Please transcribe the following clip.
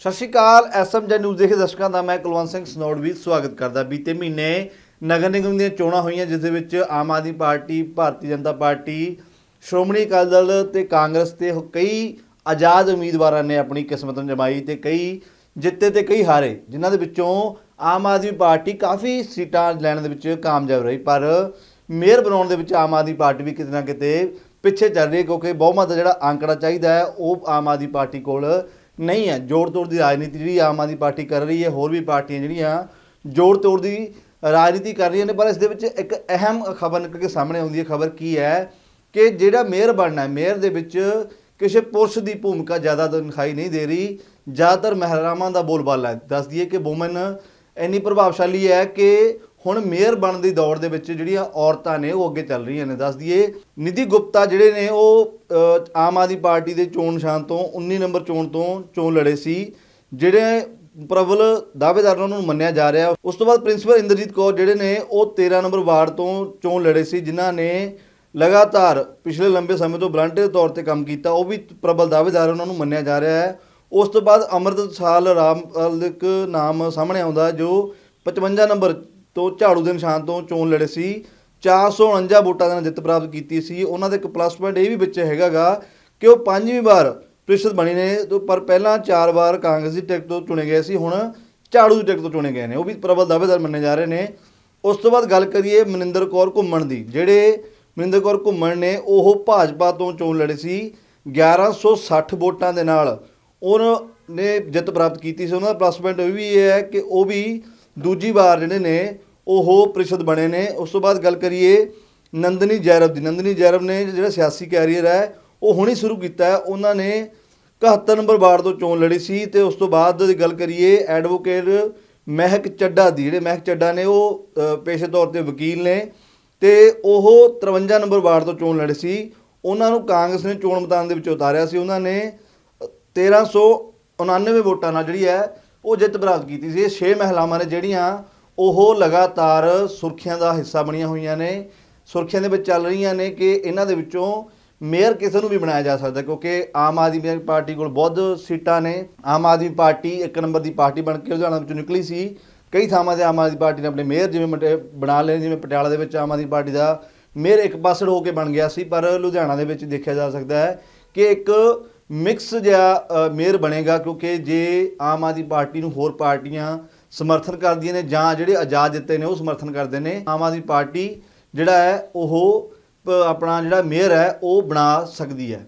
ਸਤਿ ਸ਼੍ਰੀ ਅਕਾਲ SMG news ਦੇਖੇ ਦਰਸ਼ਕਾਂ ਦਾ ਮੈਂ ਕੁਲਵੰਤ ਸਿੰਘ ਸਨੋੜ ਵੀ ਸਵਾਗਤ ਕਰਦਾ। ਬੀਤੇ ਮਹੀਨੇ ਨਗਰ ਨਿਗਮ ਦੀਆਂ ਚੋਣਾਂ ਹੋਈਆਂ, ਜਿਸ ਦੇ ਵਿੱਚ ਆਮ ਆਦਮੀ ਪਾਰਟੀ, ਭਾਰਤੀ ਜਨਤਾ ਪਾਰਟੀ, ਸ਼੍ਰੋਮਣੀ ਅਕਾਲੀ ਦਲ ਤੇ ਕਾਂਗਰਸ ਤੇ ਕਈ ਆਜ਼ਾਦ ਉਮੀਦਵਾਰਾਂ ਨੇ ਆਪਣੀ ਕਿਸਮਤ ਜਮਾਈ ਤੇ ਕਈ ਜਿੱਤੇ ਤੇ ਕਈ ਹਾਰੇ, ਜਿਨ੍ਹਾਂ ਦੇ ਵਿੱਚੋਂ ਆਮ ਆਦਮੀ ਪਾਰਟੀ ਕਾਫੀ ਸੀਟਾਂ ਲੈਣ ਦੇ ਵਿੱਚ ਕਾਮਯਾਬ ਰਹੀ। ਪਰ ਮੇਅਰ ਬਣਾਉਣ ਦੇ ਵਿੱਚ ਆਮ ਆਦਮੀ ਪਾਰਟੀ ਵੀ ਕਿਤੇ ਨਾ ਕਿਤੇ ਪਿੱਛੇ ਚੱਲ ਰਹੀ ਹੈ, ਕਿਉਂਕਿ ਬਹੁਮਤ ਦਾ ਜਿਹੜਾ ਅੰਕੜਾ ਚਾਹੀਦਾ ਹੈ, ਉਹ ਆਮ ਆਦਮੀ ਪਾਰਟੀ ਕੋਲ ਨਹੀਂ ਹੈ, ਜੋੜ ਤੋੜ ਦੀ ਰਾਜਨੀਤੀ ਜਿਹੜੀ ਆਮ ਆਦਮੀ ਪਾਰਟੀ ਕਰ ਰਹੀ ਹੈ, ਹੋਰ ਵੀ ਪਾਰਟੀਆਂ ਜਿਹੜੀਆਂ ਜੋੜ ਤੋੜ ਦੀ ਰਾਜਨੀਤੀ ਕਰ ਰਹੀਆਂ ਨੇ, ਪਰ ਇਸ ਦੇ ਵਿੱਚ ਇੱਕ ਅਹਿਮ ਖਬਰ ਨਿਕਲ ਕੇ ਸਾਹਮਣੇ ਆਉਂਦੀ ਹੈ, ਖਬਰ ਕੀ ਹੈ ਕਿ ਜਿਹੜਾ ਮੇਅਰ ਬਣਨਾ ਹੈ, ਮੇਅਰ ਦੇ ਵਿੱਚ ਕਿਸੇ ਪੁਰਸ਼ ਦੀ ਭੂਮਿਕਾ ਜ਼ਿਆਦਾ ਦਿਖਾਈ ਨਹੀਂ ਦੇ ਰਹੀ, ਜ਼ਿਆਦਾਤਰ ਮਹਿਲਾਵਾਂ ਦਾ ਬੋਲਬਾਲਾ ਹੈ। ਦੱਸਦੀ ਹੈ ਕਿ ਔਮਨ ਇੰਨੀ ਪ੍ਰਭਾਵਸ਼ਾਲੀ ਹੈ ਕਿ ਹੁਣ ਮੇਅਰ ਬਣਨ ਦੀ ਦੌੜ ਦੇ ਵਿੱਚ ਜਿਹੜੀਆਂ ਔਰਤਾਂ ਨੇ ਉਹ ਅੱਗੇ ਚੱਲ ਰਹੀਆਂ ਨੇ। ਦੱਸ ਦਈਏ, ਨਿਧੀ ਗੁਪਤਾ ਜਿਹੜੇ ਨੇ ਉਹ ਆਮ ਆਦਮੀ ਪਾਰਟੀ ਦੇ ਚੋਣ ਨਿਸ਼ਾਨ ਤੋਂ 19 ਨੰਬਰ ਚੋਣ ਤੋਂ ਚੋਣ ਲੜੇ ਸੀ। ਜਿਹੜੇ ਪ੍ਰਬਲ ਦਾਅਵੇਦਾਰਾਂ ਨੂੰ ਮੰਨਿਆ ਜਾ ਰਿਹਾ। ਉਸ ਤੋਂ ਬਾਅਦ ਪ੍ਰਿੰਸੀਪਲ ਇੰਦਰਜੀਤ ਕੌਰ ਜਿਹੜੇ ਨੇ ਉਹ 13 ਨੰਬਰ ਵਾਰਡ ਤੋਂ ਚੋਣ ਲੜੇ ਸੀ, ਜਿਨ੍ਹਾਂ ਨੇ ਲਗਾਤਾਰ ਪਿਛਲੇ ਲੰਬੇ ਸਮੇਂ ਤੋਂ ਵਲੰਟੀਅਰ ਤੌਰ ਤੇ ਕੰਮ ਕੀਤਾ। ਉਹ ਵੀ ਪ੍ਰਬਲ ਦਾਅਵੇਦਾਰ ਉਹਨਾਂ ਨੂੰ ਮੰਨਿਆ ਜਾ ਰਿਹਾ ਹੈ। ਉਸ ਤੋਂ ਬਾਅਦ ਅਮਰਤਸਾਲ ਰਾਮ ਅਲ ਇੱਕ ਨਾਮ ਸਾਹਮਣੇ ਆਉਂਦਾ, ਜੋ 55 ਨੰਬਰ ਤੋਂ ਝਾੜੂ ਦੇ ਨਿਸ਼ਾਨ ਤੋਂ ਚੋਣ ਲੜੇ ਸੀ। 449 ਵੋਟਾਂ ਦੇ ਨਾਲ ਜਿੱਤ ਪ੍ਰਾਪਤ ਕੀਤੀ ਸੀ। ਉਹਨਾਂ ਦੇ ਇੱਕ ਪਲੱਸ ਪੁਆਇੰਟ ਇਹ ਵੀ ਵਿੱਚ ਹੈਗਾਗਾ ਕਿ ਉਹ ਪੰਜਵੀਂ ਵਾਰ ਪ੍ਰੀਸ਼ਦ ਬਣੀ ਨੇ। ਪਰ ਪਹਿਲਾਂ ਚਾਰ ਵਾਰ ਕਾਂਗਰਸ ਦੀ ਟਿਕਟ ਤੋਂ ਚੁਣੇ ਗਏ ਸੀ। ਹੁਣ ਝਾੜੂ ਦੀ ਟਿਕਟ ਤੋਂ ਚੁਣੇ ਗਏ ਨੇ। ਉਹ ਵੀ ਪ੍ਰਬਲ ਦਾਅਵੇਦਾਰ ਮੰਨੇ ਜਾ ਰਹੇ ਨੇ। ਉਸ ਤੋਂ ਬਾਅਦ ਗੱਲ ਕਰੀਏ ਮਨਿੰਦਰ ਕੌਰ ਘੁੰਮਣ ਦੀ। ਜਿਹੜੇ ਮਨਿੰਦਰ ਕੌਰ ਘੁੰਮਣ ਨੇ, ਉਹ ਭਾਜਪਾ ਤੋਂ ਚੋਣ ਲੜੇ ਸੀ। 1160 ਵੋਟਾਂ ਦੇ ਨਾਲ ਉਹਨਾਂ ਨੇ ਜਿੱਤ ਪ੍ਰਾਪਤ ਕੀਤੀ ਸੀ। ਉਹਨਾਂ ਦਾ ਪਲੱਸ ਪੁਆਇੰਟ ਇਹ ਵੀ ਇਹ ਹੈ ਕਿ ਉਹ ਵੀ ਦੂਜੀ ਵਾਰ ਜਿਹੜੇ ਨੇ, ਉਹ ਪ੍ਰੀਸ਼ਦ ਬਣੇ ਨੇ। ਉਸ ਤੋਂ ਬਾਅਦ ਗੱਲ ਕਰੀਏ ਨੰਦਨੀ ਜੈਰਵ ਦੀ। ਨੰਦਨੀ ਜੈਰਵ ਨੇ ਜਿਹੜਾ ਸਿਆਸੀ ਕੈਰੀਅਰ ਹੈ, ਉਹ ਹੁਣੀ ਸ਼ੁਰੂ ਕੀਤਾ ਹੈ। ਉਹਨਾਂ ਨੇ 71 ਨੰਬਰ ਵਾਰਡ ਤੋਂ ਚੋਣ ਲੜੀ ਸੀ ਤੇ ਉਸ ਤੋਂ ਬਾਅਦ ਦੀ ਗੱਲ ਕਰੀਏ, ਐਡਵੋਕੇਟ ਮਹਿਕ ਚੱਡਾ ਦੀ। ਜਿਹੜੇ ਮਹਿਕ ਚੱਡਾ ਨੇ, ਉਹ ਪੇਸ਼ੇ ਤੌਰ ਤੇ ਵਕੀਲ ਨੇ ਤੇ ਉਹ 53 ਨੰਬਰ ਵਾਰਡ ਤੋਂ ਚੋਣ ਲੜੇ ਸੀ। ਉਹਨਾਂ ਨੂੰ ਕਾਂਗਰਸ ਨੇ ਚੋਣ ਮੈਦਾਨ ਦੇ ਵਿੱਚ ਉਤਾਰਿਆ ਸੀ। ਉਹਨਾਂ ਨੇ 1399 ਵੋਟਾਂ ਨਾਲ ਜਿਹੜੀ ਹੈ ਉਹ ਜਿੱਤ ਪ੍ਰਾਪਤ ਕੀਤੀ ਸੀ। ਇਹ 6 ਮਹਿਲਾਵਾਂ ਨੇ ਜਿਹੜੀਆਂ ਉਹ ਲਗਾਤਾਰ ਸੁਰਖੀਆਂ ਦਾ ਹਿੱਸਾ ਬਣੀਆਂ ਹੋਈਆਂ ਨੇ। ਸੁਰਖੀਆਂ ਦੇ ਵਿੱਚ ਚੱਲ ਰਹੀਆਂ ਨੇ ਕਿ ਇਹਨਾਂ ਦੇ ਵਿੱਚੋਂ ਮੇਅਰ ਕਿਸੇ ਨੂੰ ਵੀ ਬਣਾਇਆ ਜਾ ਸਕਦਾ, ਕਿਉਂਕਿ ਆਮ ਆਦਮੀ ਪਾਰਟੀ ਕੋਲ ਬਹੁਤ ਸੀਟਾਂ ਨੇ। ਆਮ ਆਦਮੀ ਪਾਰਟੀ ਇੱਕ ਨੰਬਰ ਦੀ ਪਾਰਟੀ ਬਣ ਕੇ ਲੁਧਿਆਣਾ ਵਿੱਚੋਂ ਨਿਕਲੀ ਸੀ। ਕਈ ਥਾਵਾਂ ਤੇ ਆਮ ਆਦਮੀ ਪਾਰਟੀ ਨੇ ਆਪਣੇ ਮੇਅਰ ਜਿਵੇਂ ਮਟੇ- ਬਣਾ ਲਏ, ਜਿਵੇਂ ਪਟਿਆਲਾ ਦੇ ਵਿੱਚ ਆਮ ਆਦਮੀ ਪਾਰਟੀ ਦਾ ਮੇਅਰ ਇੱਕ ਪਾਸੜ ਹੋ ਕੇ ਬਣ ਗਿਆ ਸੀ, ਪਰ ਲੁਧਿਆਣਾ ਦੇ ਵਿੱਚ ਦੇਖਿਆ ਜਾ ਸਕਦਾ ਹੈ ਕਿ ਇੱਕ ਮਿਕਸ ਜਿਹਾ ਮੇਅਰ ਬਣੇਗਾ ਕਿਉਂਕਿ ਜੇ ਆਮ ਆਦਮੀ ਪਾਰਟੀ ਨੂੰ ਹੋਰ ਪਾਰਟੀਆਂ ਸਮਰਥਨ ਕਰਦੀਆਂ ਨੇ ਜਾਂ ਜਿਹੜੇ ਆਜ਼ਾਦ ਦਿੱਤੇ ਨੇ ਉਹ ਸਮਰਥਨ ਕਰਦੇ ਨੇ, ਆਮ ਆਦਮੀ ਪਾਰਟੀ ਜਿਹੜਾ ਹੈ, ਉਹ ਆਪਣਾ ਜਿਹੜਾ ਮੇਅਰ ਹੈ, ਉਹ ਬਣਾ ਸਕਦੀ ਹੈ।